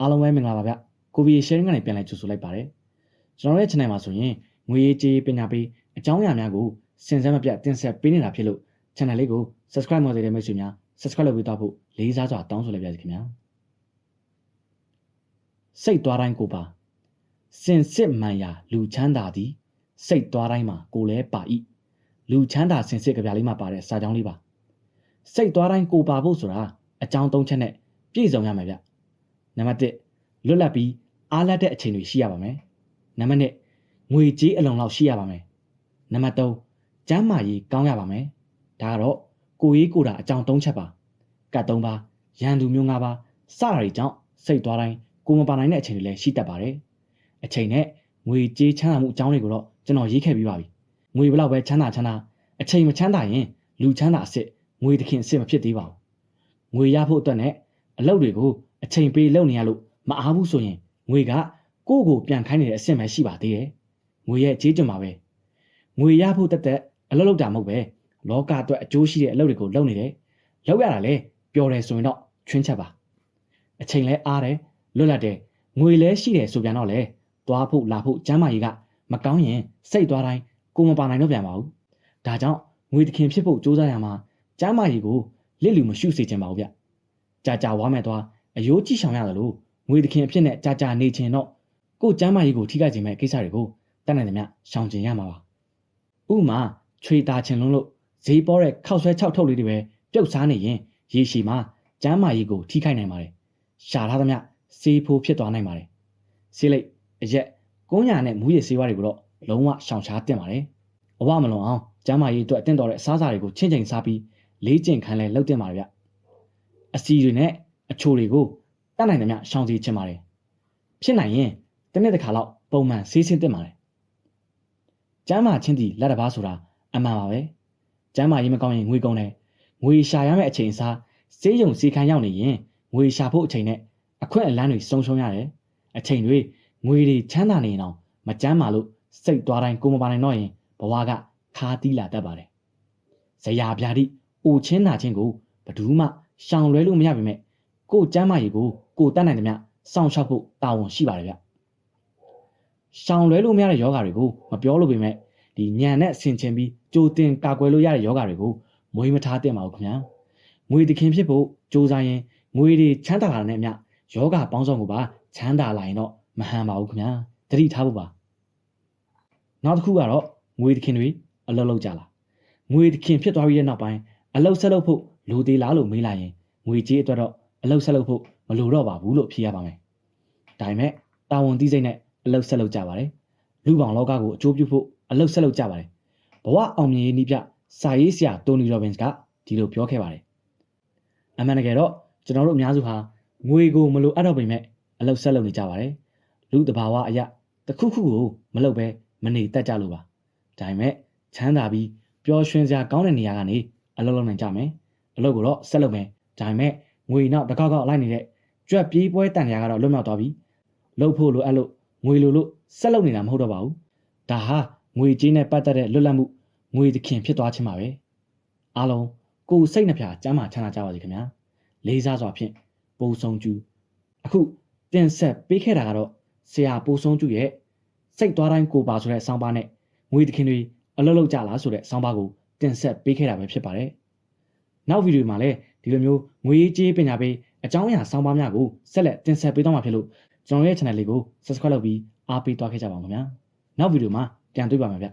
အားလုံးပဲမင်္ဂလာပါဗျကိုဗီ sharing ကနေပြန်လည်ကြိုဆိုလိုက်ပါတယ်ကျွန်တော်ရဲ့ channel မှာဆိုရင်ငွေရေးကြေးရေးပညာပေးအကြောင်းအရာများကိုစင်စမ်းမပြတ်တင်ဆက်ပေးနေတာဖြစ်လို့ channel လေးကို subscribe လုပ်နေတဲ့မိတ်ဆွေများ subscribe လုပ်ပေးတော့ဖို့လေးစားစွာတောင်းဆိုလိုက်ပါရစေခင်ဗျာစိတ်သွားတိုင်းကိုပါစင်စစ်မှန်ရာလူချမ်းသာသည်စိတ်သွားတိုင်းမှာကိုလဲပါဤလူချမ်းသာစင်စစ်ကြပြလေးမှာပါတဲ့စာကြောင်းလေးပါစိတ်သွားတိုင်းကိုပါဖို့ဆိုတာအကြောင်းသုံးချက်နဲ့ပြည့်စုံရမှာဗျ နံပါတ်1လွတ်လပ်ပြီးအားလတ်တဲ့အချိန်တွေရှိရပါမယ်နံပါတ်2ငွေကြေးအလုံလောက်ရှိရပါမယ်နံပါတ်3ကျန်းမာရေးကောင်းရပါမယ်ဒါကတော့ကိုရေးကိုတာအကြောင်းသုံးချက်ပါကတ်3ပါရန်သူမျိုး5ပါစတာတွေကြောင့်စိတ်သွားတိုင်းကိုမပါနိုင်တဲ့အချိန်တွေလည်းရှိတတ်ပါတယ်အချိန်နဲ့ငွေကြေးချမ်းသာမှုအကြောင်းတွေကိုတော့ကျွန်တော်ရေးခဲ့ပြီးပါပြီငွေဘလောက်ပဲချမ်းသာချမ်းသာအချိန်မချမ်းသာရင်လူချမ်းသာအစ်စ်ငွေသခင်အစ်စ်မဖြစ်သေးပါဘူးငွေရဖို့အတွက်နဲ့အလုပ်တွေကို အချိန်ပေးလုပ်နေရလို့မအားဘူးဆိုရင်ငွေကကိုယ့်ကိုပြန်ခိုင်းနေတဲ့အဆင့်ပဲရှိပါသေးတယ်ငွေရဲ့ကြေးကျွန်ပါပဲငွေရဖို့တက်တက်အလုပ်လုပ်တာမဟုတ်ပဲလောကအတွက်အကျိုးရှိတဲ့အလုပ်တွေကိုလုပ်နေတယ်လုပ်ရတာလေပျော်တယ်ဆိုရင်တော့ချွင်းချက်ပါအချိန်လဲအားတယ်လွတ်လပ်တယ်ငွေလဲရှိတယ်ဆိုပြန်တော့လေသွားဖို့လာဖို့ကျမ်းမာရေးကမကောင်းရင်စိတ်သွားတိုင်းကိုမပါနိုင်တော့ပြန်ပါဘူးဒါကြောင့်ငွေတခင်ဖြစ်ဖို့စူးစမ်းရမှာကျမ်းမာရေးကိုလစ်လူမရှုစေချင်ပါဘူးဗျကြာကြာဝါမဲ့သွား အယိုးကြည့်ဆောင်ရတယ်လို့ငွေတခင်အဖြစ်နဲ့ကြာကြာနေချင်တော့ကိုကျမ်းမာရေးကိုထိခိုက်ခြင်းမဲ့ကိစ္စတွေကိုတတ်နိုင်သမျှရှောင်ကျင်ရမှာပါဥမာချွေတာချင်လုံးလို့ဈေးပေါ်တဲ့ခောက်ဆွဲ6ထုတ်လေးတွေပဲပြုတ်စားနေရင်ရေရှည်မှာကျမ်းမာရေးကိုထိခိုက်နိုင်ပါတယ်ရှာထားသမျှစေးဖိုးဖြစ်သွားနိုင်ပါတယ်ဆေးလိပ်အရက်ကုန်းညာနဲ့မူးယစ်ဆေးဝါးတွေကိုတော့လုံးဝရှောင်ရှားတင်ပါတယ်အဝမလွန်အောင်ကျမ်းမာရေးအတွက်အသင့်တော်တဲ့အစားအစာတွေကိုချင်းချင်းစားပြီးလေးကျင့်ခံလဲလှုပ်တင်ပါဗျအစီတွေနဲ့ အချိုတွေကိုတတ်နိုင်သမျှရှောင်စီချင်ပါတယ်ဖြစ်နိုင်ရင်တစ်နေ့တစ်ခါလောက်ပုံမှန်ဆေးဆင်းတင်ပါတယ်ကျမ်းမာချင်းတီလက်တစ်ပါးဆိုတာအမှန်ပါပဲကျမ်းမာရေးမကောင်းရင်ငွေကုန်တယ်ငွေရှာရမယ့်အချိန်စားစေးရုံစီခံရောက်နေရင်ငွေရှာဖို့အချိန်နဲ့အခွင့်အလန်းတွေဆုံးရှုံးရတယ်အချိန်တွေငွေတွေချမ်းသာနေရင်တော့မကျမ်းမာလို့စိတ်သွားတိုင်းကိုမပါနိုင်တော့ရင်ဘဝကခါတီးလာတတ်ပါတယ်ဇရာပြာတိအိုချင်းနာချင်းကိုဘယ်သူမှရှောင်လွဲလို့မရပါနဲ့ ကိုကျမ်းမာရေးကိုကိုတတ်နိုင်တယ်မြစောင့်ရှောက်ဖို့တာဝန်ရှိပါတယ်ဗျရှောင်လွဲလို့မရတဲ့ယောဂါတွေကိုမပြောလို့ပေမဲ့ဒီညံနဲ့ဆင်ခြင်ပြီးကြိုတင်ကာကွယ်လို့ရတဲ့ယောဂါတွေကိုမွေးမထားသင့်ပါဘူးခင်ဗျာငွေတခင်ဖြစ်ဖို့စူးစမ်းရင်ငွေတွေချမ်းသာလာတဲ့မြယောဂပေါင်းစုံကိုပါချမ်းသာလာရင်တော့မဟန်ပါဘူးခင်ဗျာတတိထားဖို့ပါနောက်တစ်ခုကတော့ငွေတခင်တွေအလုပ်လုပ်ကြလားငွေတခင်ဖြစ်သွားပြီးတဲ့နောက်ပိုင်းအလုပ်ဆက်လုပ်ဖို့လိုသေးလားလို့မေးလာရင်ငွေကြေးအတွက်တော့အ လုပ်ဆက်လုပ်ဖို့မလိုတော့ပါဘူးလို့ဖြေရပါမယ်ဒါပေမဲ့တာဝန်သိစိတ်နဲ့အလုပ်ဆက်လုပ်ကြပါတယ်လူပောင်လောကကိုအကျိုးပြုဖို့အလုပ်ဆက်လုပ်ကြပါတယ်ဘဝအောင်မြင်ရေးနည်းပြစာရေးဆရာတိုနီရောဘင်စ်ကဒီလိုပြောခဲ့ပါတယ်အမှန်တကယ်တော့ကျွန်တော်တို့အများစုဟာငွေကိုမလိုအပ်တော့ပေမဲ့အလုပ်ဆက်လုပ်နေကြပါတယ်လူတဘာဝအရာတစ်ခုခုကိုမလုပ်ပဲမနေတတ်ကြလို့ပါဒါပေမဲ့ချမ်းသာပြီးပျော်ရွှင်စရာကောင်းတဲ့နေရာကနေအလုပ်လုပ်နိုင်ကြမယ်အလုပ်ကိုတော့ဆက်လုပ်မယ်ဒါပေမဲ့ ငွေနောက်တစ်ခေါက်ခေါက်လိုက်နေတဲ့ကြွက်ပြေးပွဲတန်ရာကတော့လွတ်မြောက်သွားပြီလှုပ်ဖို့လိုအပ်လို့ငွေလိုလို့ဆက်လုပ်နေတာမဟုတ်တော့ပါဘူးဒါဟာငွေကြေးနဲ့ပတ်သက်တဲ့လွတ်လပ်မှုငွေသခင်ဖြစ်သွားခြင်းပါပဲအားလုံးကိုယ်စိတ်နှဖျားကျမ်းမာချမ်းသာကြပါစေခင်ဗျာလေးစားစွာဖြင့်ပိုးဆုံးကျူအခုတင်ဆက်ပေးခဲ့တာကတော့ဆရာပိုးဆုံးကျူရဲ့စိတ်သွားတိုင်းကိုပါဆိုတဲ့ဆောင်းပါးနဲ့ငွေသခင်တွေအလုပ်လုပ်ကြလားဆိုတဲ့ဆောင်းပါးကိုတင်ဆက်ပေးခဲ့တာပဲဖြစ်ပါတယ်နောက်ဗီဒီယိုမှာလည်း ဒီလိုမျိုးငွေရေးကြေးပညာပေးအကြောင်းအရာဆောင်းပါးများကိုဆက်လက်တင်ဆက်ပေးသွားမှာဖြစ်လို့ကျွန်တော်ရဲ့ channel လေးကို subscribe လုပ်ပြီးအားပေးသွားခဲ့ကြပါဦးခင်ဗျာနောက်ဗီဒီယိုမှာပြန်တွေ့ပါမယ်ဗျ